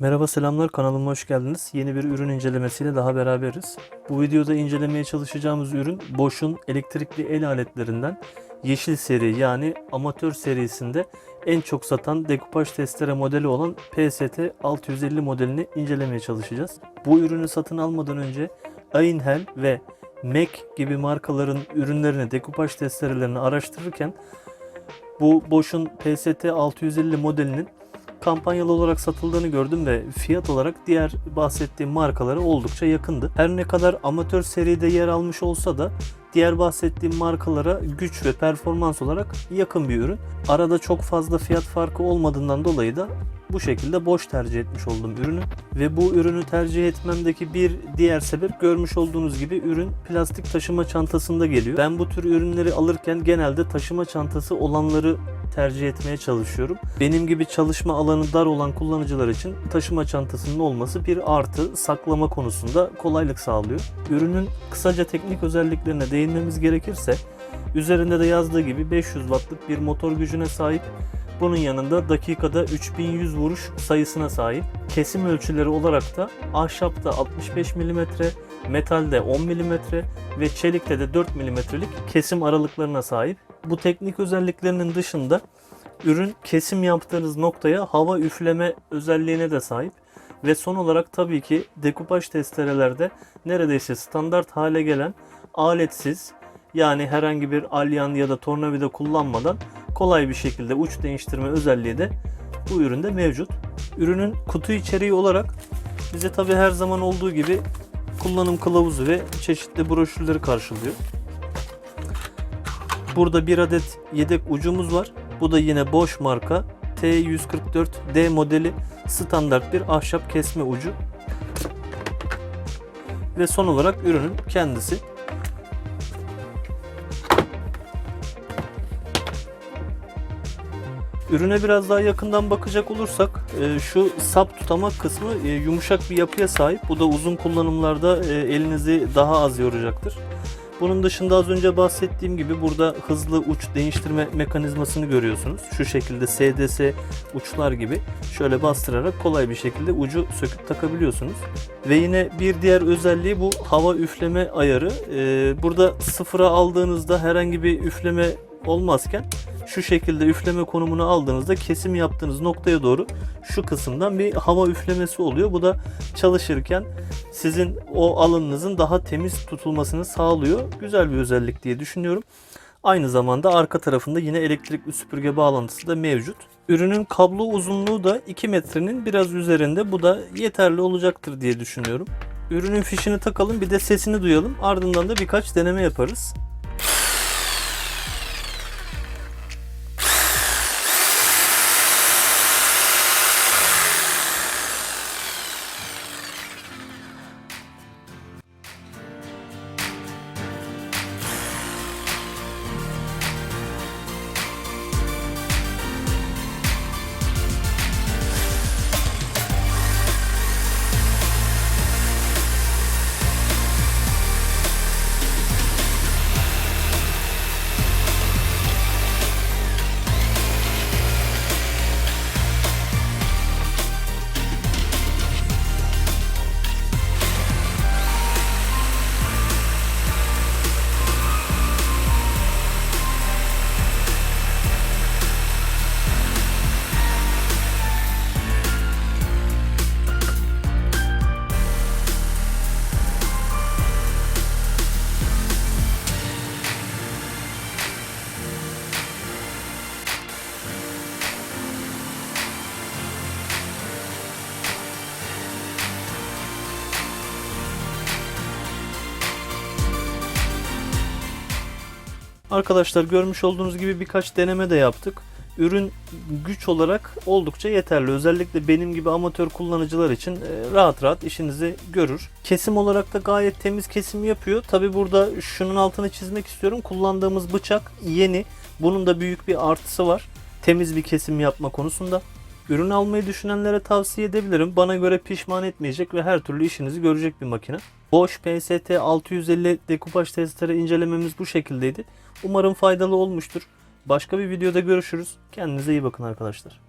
Merhaba selamlar kanalıma hoş geldiniz. Yeni bir ürün incelemesiyle daha beraberiz. Bu videoda incelemeye çalışacağımız ürün Bosch'un elektrikli el aletlerinden yeşil seri yani amatör serisinde en çok satan dekupaj testere modeli olan PST 650 modelini incelemeye çalışacağız. Bu ürünü satın almadan önce Einhell ve Mac gibi markaların ürünlerini, dekupaj testerelerini araştırırken bu Bosch'un PST 650 modelinin kampanyalı olarak satıldığını gördüm ve fiyat olarak diğer bahsettiğim markalara oldukça yakındı. Her ne kadar amatör seride yer almış olsa da diğer bahsettiğim markalara güç ve performans olarak yakın bir ürün. Arada çok fazla fiyat farkı olmadığından dolayı da bu şekilde boş tercih etmiş oldum ürünü. Ve bu ürünü tercih etmemdeki bir diğer sebep görmüş olduğunuz gibi ürün plastik taşıma çantasında geliyor. Ben bu tür ürünleri alırken genelde taşıma çantası olanları tercih etmeye çalışıyorum. Benim gibi çalışma alanı dar olan kullanıcılar için taşıma çantasının olması bir artı saklama konusunda kolaylık sağlıyor. Ürünün kısaca teknik özelliklerine değinmemiz gerekirse üzerinde de yazdığı gibi 500 wattlık bir motor gücüne sahip bunun yanında dakikada 3100 vuruş sayısına sahip. Kesim ölçüleri olarak da ahşapta 65 mm, metalde 10 mm ve çelikte de 4 mm'lik kesim aralıklarına sahip. Bu teknik özelliklerinin dışında ürün kesim yaptığınız noktaya hava üfleme özelliğine de sahip. Ve son olarak tabii ki dekupaj testerelerde neredeyse standart hale gelen aletsiz yani herhangi bir alyan ya da tornavida kullanmadan kolay bir şekilde uç değiştirme özelliği de bu üründe mevcut. Ürünün kutu içeriği olarak bize tabi her zaman olduğu gibi kullanım kılavuzu ve çeşitli broşürleri karşılıyor. Burada bir adet yedek ucumuz var. Bu da yine Bosch marka T144D modeli standart bir ahşap kesme ucu. Ve son olarak ürünün kendisi. Ürüne biraz daha yakından bakacak olursak e, şu sap tutamak kısmı e, yumuşak bir yapıya sahip. Bu da uzun kullanımlarda e, elinizi daha az yoracaktır. Bunun dışında az önce bahsettiğim gibi burada hızlı uç değiştirme mekanizmasını görüyorsunuz. Şu şekilde SDS uçlar gibi şöyle bastırarak kolay bir şekilde ucu söküp takabiliyorsunuz. Ve yine bir diğer özelliği bu hava üfleme ayarı. Burada sıfıra aldığınızda herhangi bir üfleme olmazken şu şekilde üfleme konumunu aldığınızda kesim yaptığınız noktaya doğru şu kısımdan bir hava üflemesi oluyor. Bu da çalışırken sizin o alanınızın daha temiz tutulmasını sağlıyor. Güzel bir özellik diye düşünüyorum. Aynı zamanda arka tarafında yine elektrikli süpürge bağlantısı da mevcut. Ürünün kablo uzunluğu da 2 metrenin biraz üzerinde. Bu da yeterli olacaktır diye düşünüyorum. Ürünün fişini takalım bir de sesini duyalım. Ardından da birkaç deneme yaparız. Arkadaşlar görmüş olduğunuz gibi birkaç deneme de yaptık. Ürün güç olarak oldukça yeterli. Özellikle benim gibi amatör kullanıcılar için e, rahat rahat işinizi görür. Kesim olarak da gayet temiz kesim yapıyor. Tabi burada şunun altını çizmek istiyorum. Kullandığımız bıçak yeni. Bunun da büyük bir artısı var. Temiz bir kesim yapma konusunda. Ürün almayı düşünenlere tavsiye edebilirim. Bana göre pişman etmeyecek ve her türlü işinizi görecek bir makine. Bosch PST 650 dekupaj testere incelememiz bu şekildeydi. Umarım faydalı olmuştur. Başka bir videoda görüşürüz. Kendinize iyi bakın arkadaşlar.